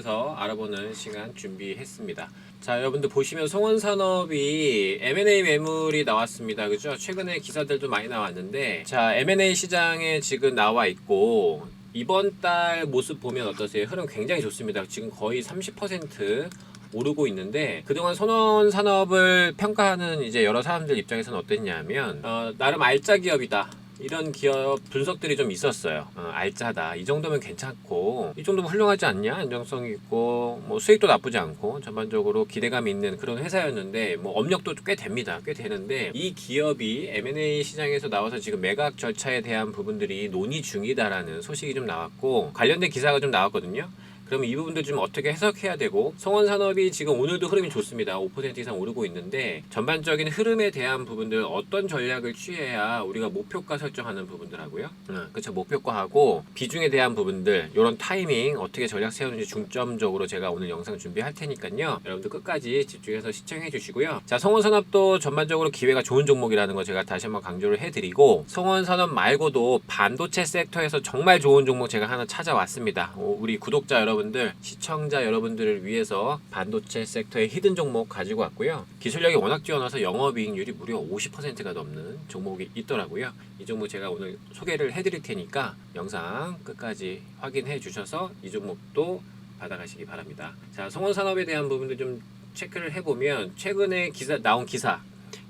서 알아보는 시간 준비했습니다. 자, 여러분들 보시면 송원산업이 M&A 매물이 나왔습니다. 그죠? 최근에 기사들도 많이 나왔는데, 자, M&A 시장에 지금 나와 있고, 이번 달 모습 보면 어떠세요? 흐름 굉장히 좋습니다. 지금 거의 30% 오르고 있는데 그동안 선원 산업을 평가하는 이제 여러 사람들 입장에서는 어땠냐면 어, 나름 알짜 기업이다. 이런 기업 분석들이 좀 있었어요. 어, 알짜다. 이 정도면 괜찮고, 이 정도면 훌륭하지 않냐? 안정성 있고, 뭐 수익도 나쁘지 않고, 전반적으로 기대감이 있는 그런 회사였는데, 뭐 업력도 꽤 됩니다. 꽤 되는데, 이 기업이 M&A 시장에서 나와서 지금 매각 절차에 대한 부분들이 논의 중이다라는 소식이 좀 나왔고, 관련된 기사가 좀 나왔거든요. 그럼 이 부분들 좀 어떻게 해석해야 되고 성원 산업이 지금 오늘도 흐름이 좋습니다. 5% 이상 오르고 있는데 전반적인 흐름에 대한 부분들 어떤 전략을 취해야 우리가 목표가 설정하는 부분들하고요. 응, 그렇죠. 목표가하고 비중에 대한 부분들 이런 타이밍 어떻게 전략 세우는지 중점적으로 제가 오늘 영상 준비할 테니까요. 여러분들 끝까지 집중해서 시청해 주시고요. 자, 성원 산업도 전반적으로 기회가 좋은 종목이라는 거 제가 다시 한번 강조를 해드리고 성원 산업 말고도 반도체 섹터에서 정말 좋은 종목 제가 하나 찾아왔습니다. 오, 우리 구독자 여러분 들, 시청자 여러분들을 위해서 반도체 섹터의 히든 종목 가지고 왔고요. 기술력이 워낙 뛰어나서 영업이익률이 무려 50%가 넘는 종목이 있더라고요. 이 종목 제가 오늘 소개를 해드릴 테니까 영상 끝까지 확인해 주셔서 이 종목도 받아가시기 바랍니다. 자, 성원산업에 대한 부분들 좀 체크를 해보면 최근에 기사 나온 기사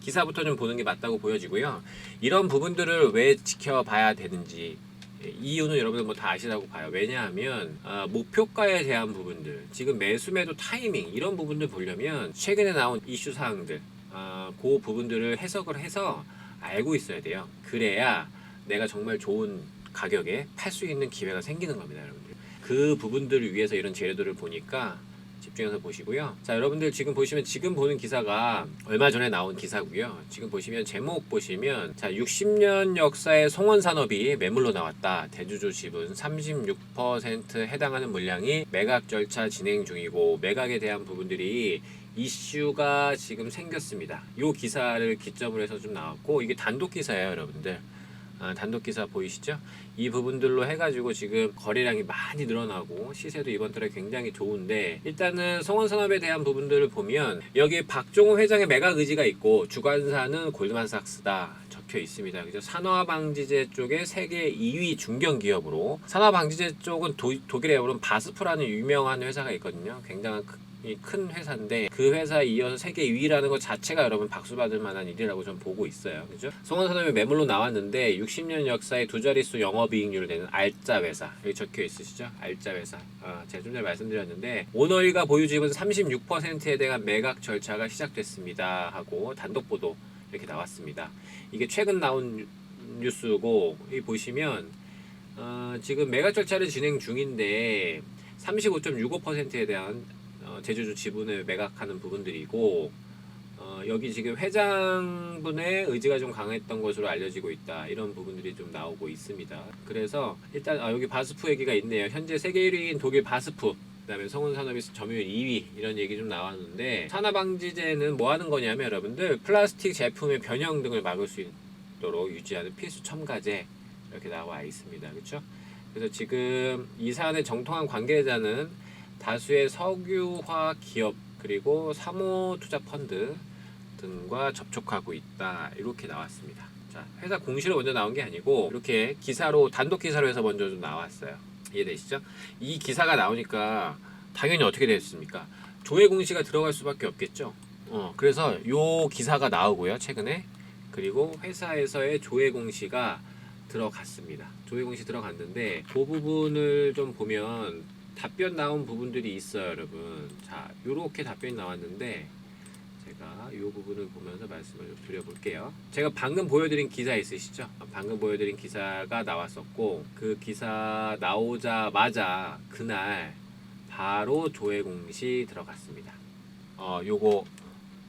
기사부터 좀 보는 게 맞다고 보여지고요. 이런 부분들을 왜 지켜봐야 되는지 예, 이유는 여러분들 뭐 다 아시라고 봐요. 왜냐하면 아, 목표가에 대한 부분들, 지금 매수 매도 타이밍 이런 부분들 보려면 최근에 나온 이슈 사항들, 아, 그 부분들을 해석을 해서 알고 있어야 돼요. 그래야 내가 정말 좋은 가격에 팔 수 있는 기회가 생기는 겁니다, 여러분들. 그 부분들을 위해서 이런 재료들을 보니까 집중해서 보시고요. 자, 여러분들 지금 보시면 지금 보는 기사가 얼마 전에 나온 기사고요. 지금 보시면 제목 보시면 자, 60년 역사의 송원 산업이 매물로 나왔다. 대주주 지분 36% 해당하는 물량이 매각 절차 진행 중이고 매각에 대한 부분들이 이슈가 지금 생겼습니다. 이 기사를 기점으로 해서 좀 나왔고 이게 단독 기사예요, 여러분들. 아, 단독 기사 보이시죠? 이 부분들로 해가지고 지금 거래량이 많이 늘어나고 시세도 이번 달에 굉장히 좋은데 일단은 성원산업에 대한 부분들을 보면 여기 박종호 회장의 매각 의지가 있고 주관사는 골드만삭스다 적혀 있습니다. 그죠? 산화방지제 쪽에 세계 2위 중견 기업으로 산화방지제 쪽은 도, 독일에 오른 바스프라는 유명한 회사가 있거든요. 굉장한 큰 회사인데 그 회사에 이어서 세계 2위라는 것 자체가 여러분 박수 받을 만한 일이라고 좀 보고 있어요. 그죠? 송원산업이 매물로 나왔는데 60년 역사의 두 자릿수 영업이익률을 내는 알짜 회사 여기 적혀 있으시죠? 알짜 회사. 아, 제가 좀 전에 말씀드렸는데 오너일가 보유 지분 36%에 대한 매각 절차가 시작됐습니다 하고 단독 보도 이렇게 나왔습니다. 이게 최근 나온 뉴- 뉴스고 이 보시면 어, 지금 매각 절차를 진행 중인데 35.65%에 대한 어, 제주주 지분을 매각하는 부분들이고 어, 여기 지금 회장분의 의지가 좀 강했던 것으로 알려지고 있다 이런 부분들이 좀 나오고 있습니다. 그래서 일단 아, 여기 바스프 얘기가 있네요. 현재 세계 1위인 독일 바스프 그다음에 성운산업이 점유율 2위 이런 얘기 좀 나왔는데 산화방지제는 뭐 하는 거냐면 여러분들 플라스틱 제품의 변형 등을 막을 수 있도록 유지하는 필수 첨가제 이렇게 나와 있습니다. 그렇죠? 그래서 지금 이 사안의 정통한 관계자는 다수의 석유화 기업 그리고 사모 투자 펀드 등과 접촉하고 있다 이렇게 나왔습니다. 자 회사 공시로 먼저 나온 게 아니고 이렇게 기사로 단독 기사로 해서 먼저 좀 나왔어요. 이해되시죠? 이 기사가 나오니까 당연히 어떻게 됐습니까? 조회 공시가 들어갈 수밖에 없겠죠. 어 그래서 요 기사가 나오고요 최근에 그리고 회사에서의 조회 공시가 들어갔습니다. 조회 공시 들어갔는데 그 부분을 좀 보면 답변 나온 부분들이 있어요, 여러분. 자, 요렇게 답변이 나왔는데 제가 이 부분을 보면서 말씀을 좀 드려볼게요. 제가 방금 보여드린 기사 있으시죠? 방금 보여드린 기사가 나왔었고 그 기사 나오자마자 그날 바로 조회 공시 들어갔습니다. 어, 요거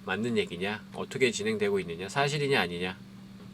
맞는 얘기냐? 어떻게 진행되고 있느냐? 사실이냐 아니냐?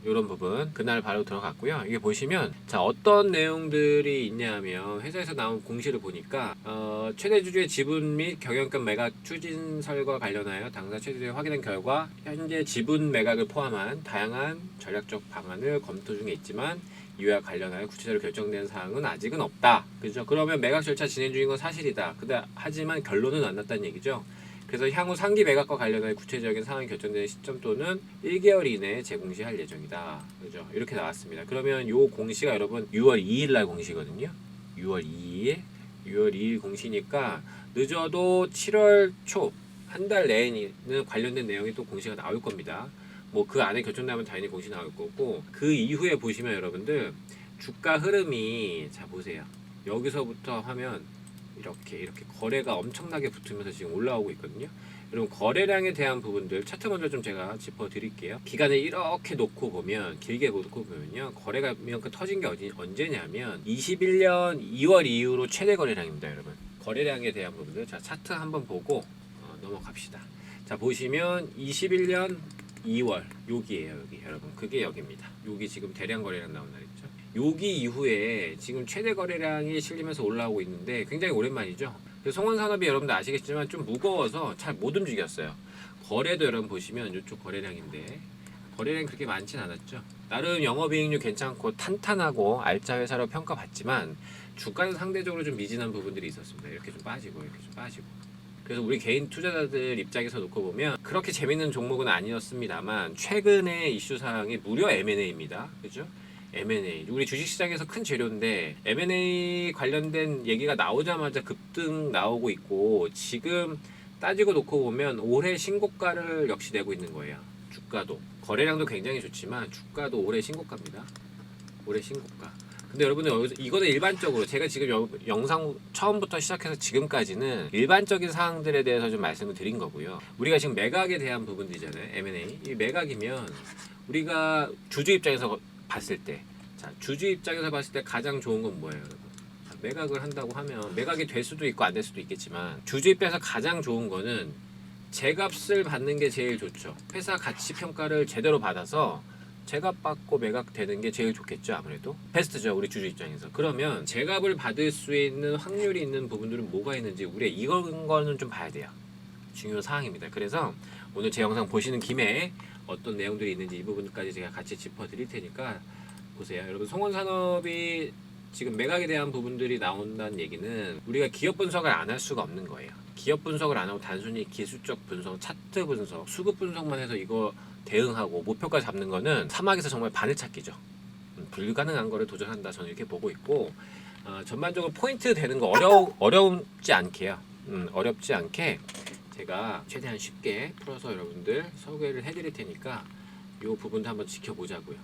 이런 부분 그날 바로 들어갔고요. 이게 보시면 자 어떤 내용들이 있냐면 회사에서 나온 공시를 보니까 어, 최대 주주의 지분 및 경영권 매각 추진설과 관련하여 당사 최대주에 확인한 결과 현재 지분 매각을 포함한 다양한 전략적 방안을 검토 중에 있지만 이와 관련하여 구체적으로 결정된 사항은 아직은 없다. 그죠? 그러면 매각 절차 진행 중인 건 사실이다. 근데 하지만 결론은 안 났다는 얘기죠. 그래서 향후 상기 매각과 관련해 구체적인 상황이 결정되는 시점 또는 1개월 이내에 재공시할 예정이다. 그죠? 이렇게 나왔습니다. 그러면 요 공시가 여러분 6월 2일 날 공시거든요. 6월 2일, 6월 2일 공시니까 늦어도 7월 초 한 달 내에는 관련된 내용이 또 공시가 나올 겁니다. 뭐 그 안에 결정나면 당연히 공시 나올 거고 그 이후에 보시면 여러분들 주가 흐름이 자 보세요. 여기서부터 하면 이렇게 이렇게 거래가 엄청나게 붙으면서 지금 올라오고 있거든요. 여러분 거래량에 대한 부분들 차트 먼저 좀 제가 짚어 드릴게요. 기간을 이렇게 놓고 보면 길게 놓고 보면요. 거래가 이만큼 터진 게 어디, 언제냐면 21년 2월 이후로 최대 거래량입니다, 여러분. 거래량에 대한 부분들 자 차트 한번 보고 어, 넘어갑시다. 자 보시면 21년 2월 여기에요, 여기 여러분. 그게 여기입니다. 여기 지금 대량 거래량 나온 날 있죠. 여기 이후에 지금 최대 거래량이 실리면서 올라오고 있는데 굉장히 오랜만이죠. 송원산업이 여러분들 아시겠지만 좀 무거워서 잘 못 움직였어요. 거래도 여러분 보시면 이쪽 거래량인데 거래량이 그렇게 많진 않았죠. 나름 영업이익률 괜찮고 탄탄하고 알짜 회사로 평가받지만 주가는 상대적으로 좀 미진한 부분들이 있었습니다. 이렇게 좀 빠지고 이렇게 좀 빠지고. 그래서 우리 개인 투자자들 입장에서 놓고 보면 그렇게 재밌는 종목은 아니었습니다만 최근에 이슈 사항이 무려 M&A입니다. 그죠? M&A 우리 주식시장에서 큰 재료인데 M&A 관련된 얘기가 나오자마자 급등 나오고 있고 지금 따지고 놓고 보면 올해 신고가를 역시 내고 있는 거예요. 주가도 거래량도 굉장히 좋지만 주가도 올해 신고가입니다. 올해 신고가. 근데 여러분들 이거는 일반적으로 제가 지금 여- 영상 처음부터 시작해서 지금까지는 일반적인 사항들에 대해서 좀 말씀을 드린 거고요. 우리가 지금 매각에 대한 부분들이잖아요. M&A. 이 매각이면 우리가 주주 입장에서 봤을 때, 자 주주 입장에서 봤을 때 가장 좋은 건 뭐예요, 여러분? 자, 매각을 한다고 하면 매각이 될 수도 있고 안 될 수도 있겠지만 주주 입장에서 가장 좋은 거는 제값을 받는 게 제일 좋죠. 회사 가치 평가를 제대로 받아서 제값 받고 매각되는 게 제일 좋겠죠 아무래도. 베스트죠 우리 주주 입장에서. 그러면 제값을 받을 수 있는 확률이 있는 부분들은 뭐가 있는지 우리 이런 거는 좀 봐야 돼요. 중요 사항입니다. 그래서 오늘 제 영상 보시는 김에 어떤 내용들이 있는지 이 부분까지 제가 같이 짚어 드릴 테니까 보세요 여러분 송원산업이 지금 매각에 대한 부분들이 나온다는 얘기는 우리가 기업 분석을 안 할 수가 없는 거예요 기업 분석을 안 하고 단순히 기술적 분석, 차트 분석, 수급 분석만 해서 이거 대응하고 목표가 잡는 거는 사막에서 정말 바늘 찾기죠. 음, 불가능한 거를 도전한다 저는 이렇게 보고 있고 어, 전반적으로 포인트 되는 거 어려 어렵지 않게요. 음, 어렵지 않게 제가 최대한 쉽게 풀어서 여러분들 소개를 해드릴 테니까 이 부분도 한번 지켜보자고요.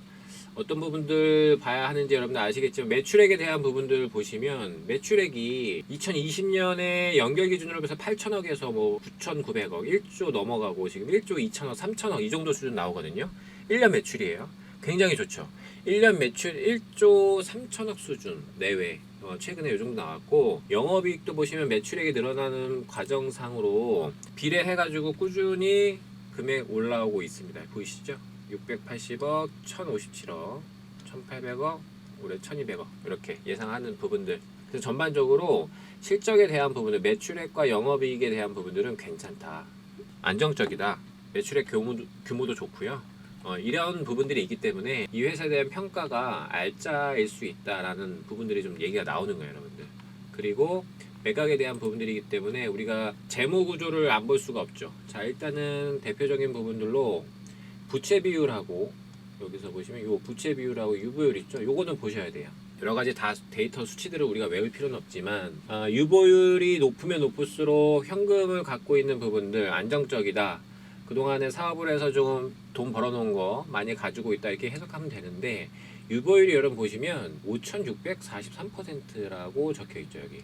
어떤 부분들 봐야 하는지 여러분들 아시겠지만 매출액에 대한 부분들 보시면 매출액이 2020년에 연결 기준으로 해서 8천억에서 뭐 9,900억, 1조 넘어가고 지금 1조 2천억, 3천억 이 정도 수준 나오거든요. 1년 매출이에요. 굉장히 좋죠. 1년 매출 1조 3천억 수준 내외. 어, 최근에 이 정도 나왔고 영업이익도 보시면 매출액이 늘어나는 과정상으로 비례해가지고 꾸준히 금액 올라오고 있습니다. 보이시죠? 680억, 1057억, 1800억, 올해 1200억 이렇게 예상하는 부분들. 그래서 전반적으로 실적에 대한 부분들, 매출액과 영업이익에 대한 부분들은 괜찮다. 안정적이다. 매출액 규모도, 규모도 좋고요. 어, 이런 부분들이 있기 때문에 이 회사에 대한 평가가 알짜일 수 있다라는 부분들이 좀 얘기가 나오는 거예요, 여러분들. 그리고 매각에 대한 부분들이기 때문에 우리가 재무 구조를 안 볼 수가 없죠. 자, 일단은 대표적인 부분들로 부채 비율하고 여기서 보시면 요 부채 비율하고 유보율 있죠. 요거는 보셔야 돼요. 여러 가지 다 데이터 수치들을 우리가 외울 필요는 없지만 아, 유보율이 높으면 높을수록 현금을 갖고 있는 부분들 안정적이다. 그동안에 사업을 해서 좀 돈 벌어놓은 거 많이 가지고 있다 이렇게 해석하면 되는데 유보율이 여러분 보시면 5,643%라고 적혀 있죠 여기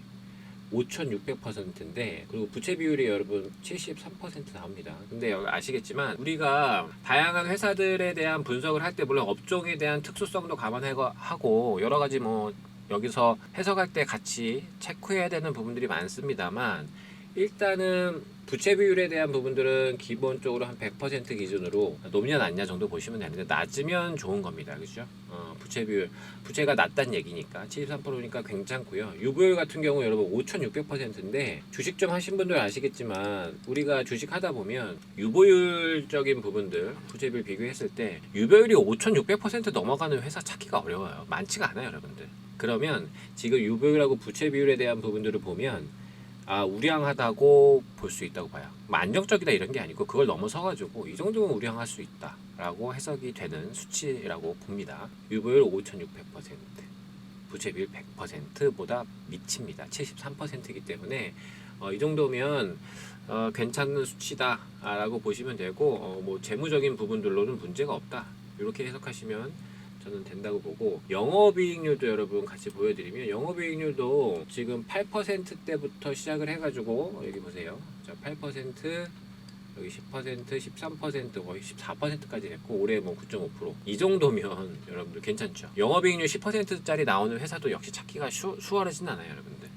5,600%인데 그리고 부채 비율이 여러분 73% 나옵니다. 근데 여기 아시겠지만 우리가 다양한 회사들에 대한 분석을 할 때 물론 업종에 대한 특수성도 감안하고 여러 가지 뭐 여기서 해석할 때 같이 체크해야 되는 부분들이 많습니다만 일단은 부채 비율에 대한 부분들은 기본적으로 한 100% 기준으로 높냐 낮냐 정도 보시면 되는데 낮으면 좋은 겁니다. 그죠? 어, 부채 비율, 부채가 낮다는 얘기니까 73%니까 괜찮고요. 유보율 같은 경우 여러분 5,600%인데 주식 좀 하신 분들 아시겠지만 우리가 주식 하다 보면 유보율적인 부분들 부채 비율 비교했을 때 유보율이 5,600% 넘어가는 회사 찾기가 어려워요. 많지가 않아요, 여러분들. 그러면 지금 유보율하고 부채 비율에 대한 부분들을 보면 아 우량하다고 볼 수 있다고 봐요. 뭐 안정적이다 이런 게 아니고 그걸 넘어서 가지고 이 정도면 우량할 수 있다라고 해석이 되는 수치라고 봅니다. 유보율 5,600%, 부채비율 100%보다 미칩니다. 73%이기 때문에 어, 이 정도면 어, 괜찮은 수치다라고 보시면 되고 어, 뭐 재무적인 부분들로는 문제가 없다 이렇게 해석하시면 저는 된다고 보고 영업이익률도 여러분 같이 보여드리면 영업이익률도 지금 8%대부터 시작을 해가지고 여기 보세요. 자, 8% 여기 10%, 13% 거의 14%까지 했고 올해 뭐 9.5%이 정도면 여러분들 괜찮죠. 영업이익률 10%짜리 나오는 회사도 역시 찾기가 수, 수월하진 않아요, 여러분들.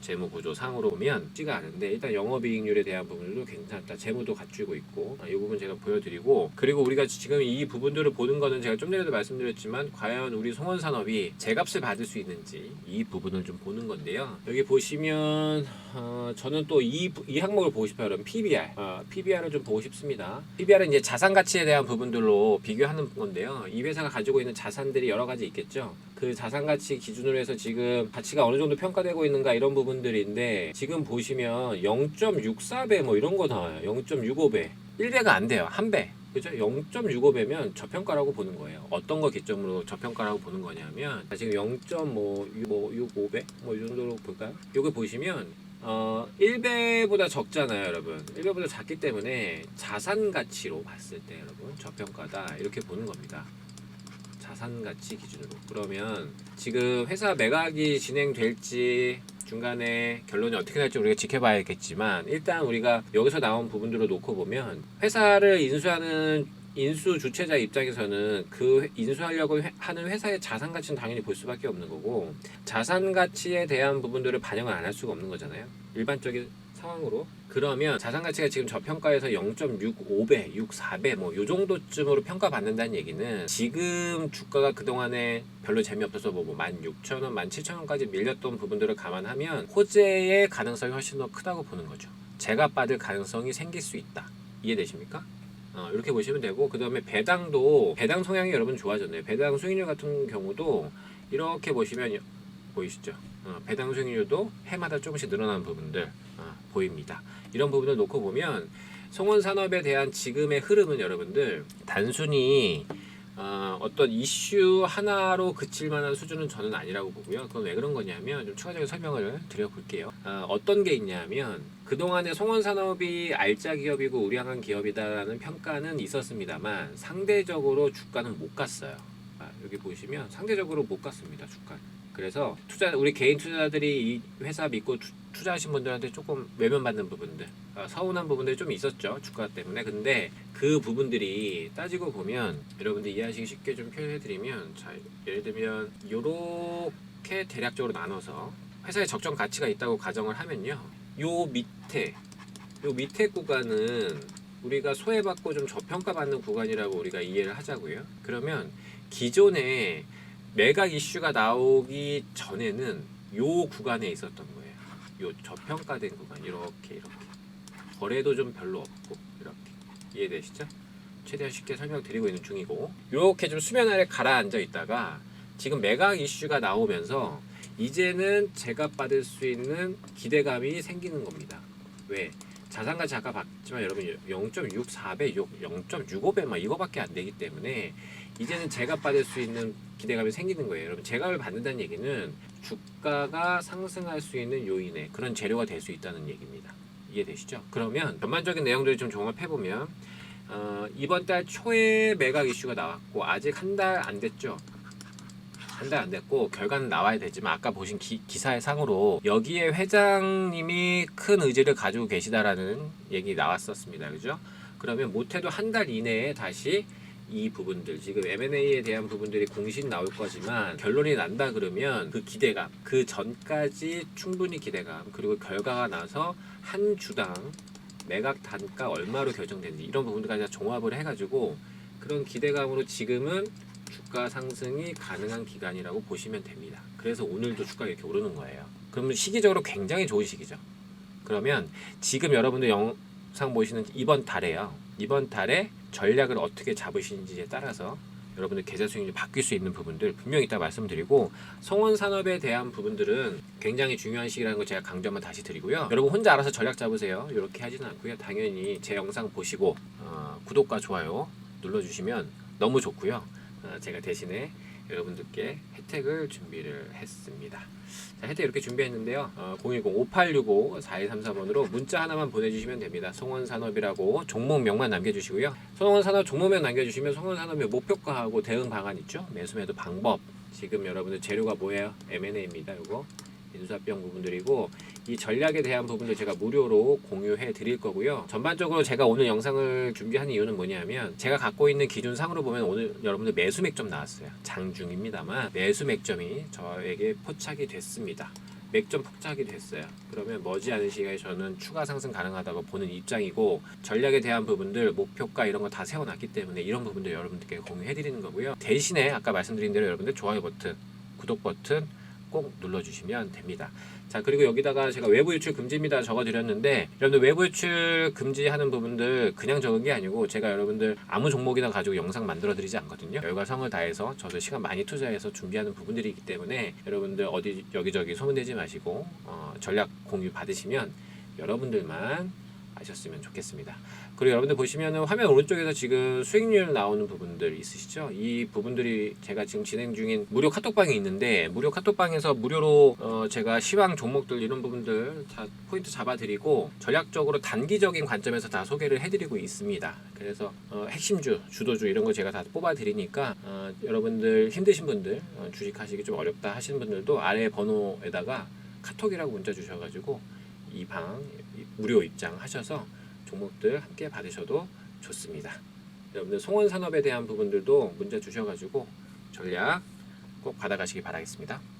재무 구조 상으로 보면 쉽지가 않은데 일단 영업이익률에 대한 부분들도 괜찮다. 재무도 갖추고 있고 아, 이 부분 제가 보여드리고 그리고 우리가 지금 이 부분들을 보는 거는 제가 좀 전에도 말씀드렸지만 과연 우리 송원산업이 제값을 받을 수 있는지 이 부분을 좀 보는 건데요. 여기 보시면 어, 저는 또 이 이 항목을 보고 싶어요. 여러분 PBR, 어, PBR을 좀 보고 싶습니다. PBR은 이제 자산 가치에 대한 부분들로 비교하는 건데요. 이 회사가 가지고 있는 자산들이 여러 가지 있겠죠. 그 자산 가치 기준으로 해서 지금 가치가 어느 정도 평가되고 있는가 이런 부분들인데 지금 보시면 0.64배 뭐 이런 거 나와요. 0.65배. 1배가 안 돼요. 한 배. 그죠? 0.65배면 저평가라고 보는 거예요. 어떤 거 기점으로 저평가라고 보는 거냐면 지금 0.65배 뭐 이 정도로 볼까요? 요거 보시면 어 1배보다 적잖아요, 여러분. 1배보다 작기 때문에 자산 가치로 봤을 때 여러분 저평가다 이렇게 보는 겁니다. 자산 가치 기준으로. 그러면 지금 회사 매각이 진행될지 중간에 결론이 어떻게 날지 우리가 지켜봐야겠지만 일단 우리가 여기서 나온 부분들을 놓고 보면 회사를 인수하는 인수 주체자 입장에서는 그 인수하려고 해- 하는 회사의 자산 가치는 당연히 볼 수밖에 없는 거고 자산 가치에 대한 부분들을 반영을 안 할 수가 없는 거잖아요. 일반적인 상황으로 그러면 자산 가치가 지금 저평가에서 0.65배, 64배 뭐 요 정도쯤으로 평가받는다는 얘기는 지금 주가가 그동안에 별로 재미없어서 뭐 16,000원, 17,000원까지 밀렸던 부분들을 감안하면 호재의 가능성이 훨씬 더 크다고 보는 거죠. 제가 받을 가능성이 생길 수 있다. 이해되십니까? 어, 이렇게 보시면 되고 그 다음에 배당도 배당 성향이 여러분 좋아졌네요. 배당 수익률 같은 경우도 이렇게 보시면 여- 보이시죠? 어, 배당 수익률도 해마다 조금씩 늘어나는 부분들 어, 보입니다. 이런 부분을 놓고 보면 송원 산업에 대한 지금의 흐름은 여러분들 단순히 어, 어떤 이슈 하나로 그칠 만한 수준은 저는 아니라고 보고요. 그건 왜 그런 거냐면 좀 추가적인 설명을 드려볼게요. 어, 어떤 게 있냐면 그동안에 송원산업이 알짜 기업이고 우량한 기업이다라는 평가는 있었습니다만 상대적으로 주가는 못 갔어요. 아, 여기 보시면 상대적으로 못 갔습니다. 주가. 그래서 투자 우리 개인 투자자들이 이 회사 믿고 투, 투자하신 분들한테 조금 외면받는 부분들, 아, 서운한 부분들이 좀 있었죠 주가 때문에. 근데 그 부분들이 따지고 보면 여러분들 이해하시기 쉽게 좀 표현해드리면 자 예를 들면 요렇게 대략적으로 나눠서 회사에 적정 가치가 있다고 가정을 하면요. 요 밑에 요 밑에 구간은 우리가 소외받고 좀 저평가받는 구간이라고 우리가 이해를 하자고요. 그러면 기존에 매각 이슈가 나오기 전에는 요 구간에 있었던 거예요. 요 저평가된 구간 이렇게 이렇게 거래도 좀 별로 없고 이렇게 이해되시죠? 최대한 쉽게 설명드리고 있는 중이고 이렇게 좀 수면 아래 가라앉아 있다가 지금 매각 이슈가 나오면서 이제는 제가 받을 수 있는 기대감이 생기는 겁니다. 왜? 자산가치 아까 봤지만 여러분 0.64배, 0.65배 막 이거밖에 안 되기 때문에 이제는 제가 받을 수 있는 기대감이 생기는 거예요. 여러분 제값을 받는다는 얘기는 주가가 상승할 수 있는 요인의 그런 재료가 될 수 있다는 얘기입니다. 이해되시죠? 그러면 전반적인 내용들을 좀 종합해 보면 어, 이번 달 초에 매각 이슈가 나왔고 아직 한 달 안 됐죠. 한 달 안 됐고 결과는 나와야 되지만 아까 보신 기, 기사의 상으로 여기에 회장님이 큰 의지를 가지고 계시다라는 얘기 나왔었습니다. 그죠? 그러면 못해도 한 달 이내에 다시 이 부분들 지금 M&A에 대한 부분들이 공식 나올 거지만 결론이 난다 그러면 그 기대감 그 전까지 충분히 기대감 그리고 결과가 나서 한 주당 매각 단가 얼마로 결정되는지 이런 부분들까지 다 종합을 해가지고 그런 기대감으로 지금은 주가 상승이 가능한 기간이라고 보시면 됩니다. 그래서 오늘도 주가가 이렇게 오르는 거예요. 그러면 시기적으로 굉장히 좋은 시기죠. 그러면 지금 여러분들 영상 보시는 이번 달에요. 이번 달에 전략을 어떻게 잡으시는지에 따라서 여러분들 계좌 수익률이 바뀔 수 있는 부분들 분명히 이따 말씀드리고 성원 산업에 대한 부분들은 굉장히 중요한 시기라는 걸 제가 강조 한번 다시 드리고요. 여러분 혼자 알아서 전략 잡으세요. 이렇게 하지는 않고요. 당연히 제 영상 보시고 어, 구독과 좋아요 눌러주시면 너무 좋고요. 어, 제가 대신에 여러분들께 혜택을 준비를 했습니다. 자, 혜택 이렇게 준비했는데요. 어, 010-5865-4133번으로 문자 하나만 보내주시면 됩니다. 송원산업이라고 종목명만 남겨주시고요. 송원산업 종목명 남겨주시면 송원산업의 목표가하고 대응 방안 있죠. 매수매도 방법. 지금 여러분들 재료가 뭐예요? M&A입니다. 이거 인수합병 부분들이고 이 전략에 대한 부분들 제가 무료로 공유해 드릴 거고요. 전반적으로 제가 오늘 영상을 준비한 이유는 뭐냐면 제가 갖고 있는 기준상으로 보면 오늘 여러분들 매수 맥점 나왔어요. 장중입니다만 매수 맥점이 저에게 포착이 됐습니다. 맥점 포착이 됐어요. 그러면 머지않은 시간에 저는 추가 상승 가능하다고 보는 입장이고 전략에 대한 부분들 목표가 이런 거 다 세워놨기 때문에 이런 부분들 여러분들께 공유해 드리는 거고요. 대신에 아까 말씀드린 대로 여러분들 좋아요 버튼, 구독 버튼 꼭 눌러주시면 됩니다. 자 그리고 여기다가 제가 외부 유출 금지입니다 적어드렸는데 여러분들 외부 유출 금지하는 부분들 그냥 적은 게 아니고 제가 여러분들 아무 종목이나 가지고 영상 만들어 드리지 않거든요. 열과 성을 다해서 저도 시간 많이 투자해서 준비하는 부분들이기 때문에 여러분들 어디 여기저기 소문내지 마시고 어, 전략 공유 받으시면 여러분들만 아셨으면 좋겠습니다. 그리고 여러분들 보시면은 화면 오른쪽에서 지금 수익률 나오는 부분들 있으시죠? 이 부분들이 제가 지금 진행 중인 무료 카톡방이 있는데 무료 카톡방에서 무료로 어 제가 시황 종목들 이런 부분들 다 포인트 잡아드리고 전략적으로 단기적인 관점에서 다 소개를 해드리고 있습니다. 그래서 어 핵심주, 주도주 이런 거 제가 다 뽑아드리니까 어 여러분들 힘드신 분들 어 주식하시기 좀 어렵다 하시는 분들도 아래 번호에다가 카톡이라고 문자 주셔가지고 이 방 무료 입장하셔서 종목들 함께 받으셔도 좋습니다. 여러분들 송원 산업에 대한 부분들도 문자 주셔가지고 전략 꼭 받아가시기 바라겠습니다.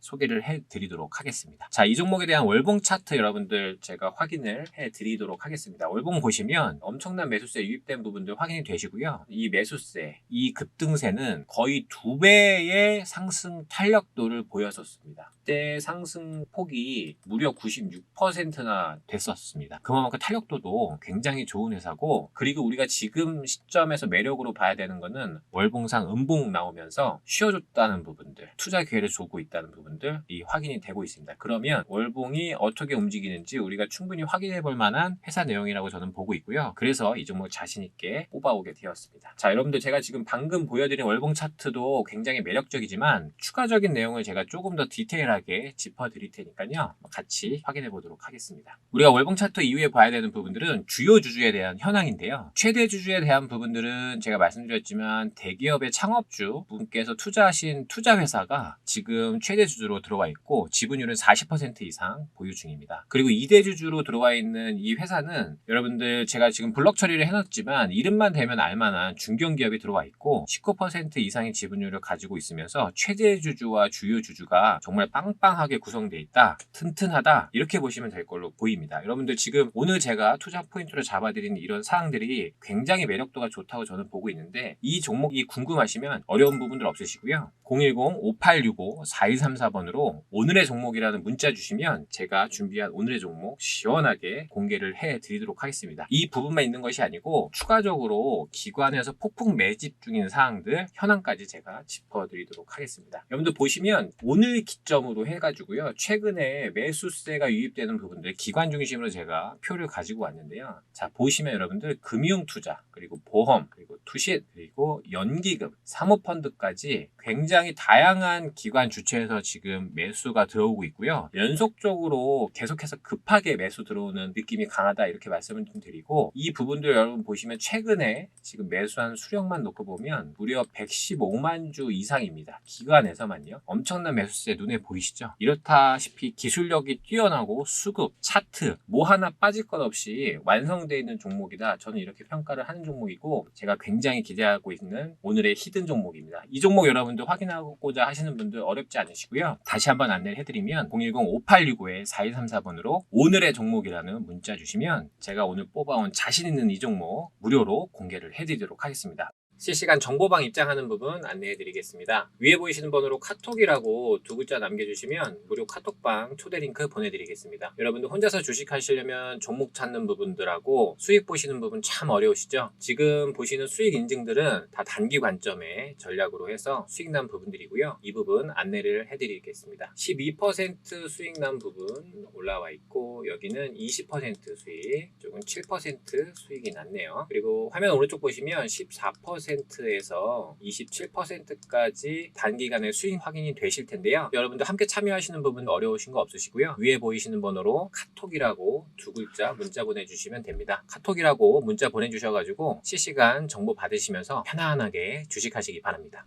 소개를 해드리도록 하겠습니다. 자, 이 종목에 대한 월봉 차트 여러분들 제가 확인을 해드리도록 하겠습니다. 월봉 보시면 엄청난 매수세 유입된 부분들 확인이 되시고요. 이 매수세, 이 급등세는 거의 두 배의 상승 탄력도를 보였었습니다. 그때 상승 폭이 무려 96%나 됐었습니다. 그만큼 탄력도도 굉장히 좋은 회사고 그리고 우리가 지금 시점에서 매력으로 봐야 되는 거는 월봉상 음봉 나오면서 쉬어줬다는 부분들, 투자 기회를 주고 있다는 부분들이 확인이 되고 있습니다. 그러면 월봉이 어떻게 움직이는지 우리가 충분히 확인해 볼 만한 회사 내용이라고 저는 보고 있고요. 그래서 이 종목 자신 있게 뽑아오게 되었습니다. 자, 여러분들 제가 지금 방금 보여드린 월봉 차트도 굉장히 매력적이지만 추가적인 내용을 제가 조금 더 디테일하게 짚어드릴 테니까요. 같이 확인해 보도록 하겠습니다. 우리가 월봉 차트 이후에 봐야 되는 부분들은 주요 주주에 대한 현황인데요. 최대 주주에 대한 부분들은 제가 말씀드렸지만 대기업의 창업주 분께서 투자하신 투자 회사가 지금 최대 주주로 들어와 있고 지분율은 40% 이상 보유 중입니다. 그리고 2대 주주로 들어와 있는 이 회사는 여러분들 제가 지금 블록 처리를 해놨지만 이름만 대면 알만한 중견기업이 들어와 있고 19% 이상의 지분율을 가지고 있으면서 최대 주주와 주요 주주가 정말 빵빵하게 구성되어 있다. 튼튼하다. 이렇게 보시면 될 걸로 보입니다. 여러분들 지금 오늘 제가 투자 포인트로 잡아드린 이런 사항들이 굉장히 매력도가 좋다고 저는 보고 있는데 이 종목이 궁금하시면 어려운 부분들 없으시고요. 010-5865-4234번으로 오늘의 종목이라는 문자 주시면 제가 준비한 오늘의 종목 시원하게 공개를 해 드리도록 하겠습니다. 이 부분만 있는 것이 아니고 추가적으로 기관에서 폭풍 매집 중인 사항들 현황까지 제가 짚어드리도록 하겠습니다. 여러분들 보시면 오늘 기점으로 해가지고요. 최근에 매수세가 유입되는 부분들 기관 중심으로 제가 표를 가지고 왔는데요. 자 보시면 여러분들 금융투자 그리고 보험 그리고 투신 그리고 연기금 사모펀드까지 굉장히 다양한 기관 주체에서 지금 매수가 들어오고 있고요. 연속적으로 계속해서 급하게 매수 들어오는 느낌이 강하다 이렇게 말씀을 좀 드리고 이 부분들 여러분 보시면 최근에 지금 매수한 수령만 놓고 보면 무려 115만 주 이상입니다. 기관에서만요. 엄청난 매수세 눈에 보이시죠? 이렇다시피 기술력이 뛰어나고 수급, 차트 뭐 하나 빠질 것 없이 완성되어 있는 종목이다. 저는 이렇게 평가를 하는 종목이고 제가 굉장히 기대하고 있는 오늘의 히든 종목입니다. 이 종목 여러분 들 확인하고자 하시는 분들 어렵지 않으시고요. 다시 한번 안내를 해드리면 010-5865-4134번으로 오늘의 종목이라는 문자 주시면 제가 오늘 뽑아온 자신 있는 이 종목 무료로 공개를 해드리도록 하겠습니다. 실시간 정보방 입장하는 부분 안내해 드리겠습니다. 위에 보이시는 번호로 카톡이라고 두 글자 남겨주시면 무료 카톡방 초대 링크 보내드리겠습니다. 여러분들 혼자서 주식 하시려면 종목 찾는 부분들하고 수익 보시는 부분 참 어려우시죠? 지금 보시는 수익 인증들은 다 단기 관점의 전략으로 해서 수익 난 부분들이고요. 이 부분 안내를 해드리겠습니다. 12% 수익 난 부분 올라와 있고 여기는 20% 수익, 이쪽은 7% 수익이 났네요. 그리고 화면 오른쪽 보시면 14% 20%에서 27%까지 단기간에 수익 확인이 되실 텐데요. 여러분들 함께 참여하시는 부분 어려우신 거 없으시고요. 위에 보이시는 번호로 카톡이라고 두 글자 문자 보내주시면 됩니다. 카톡이라고 문자 보내주셔가지고 실시간 정보 받으시면서 편안하게 주식하시기 바랍니다.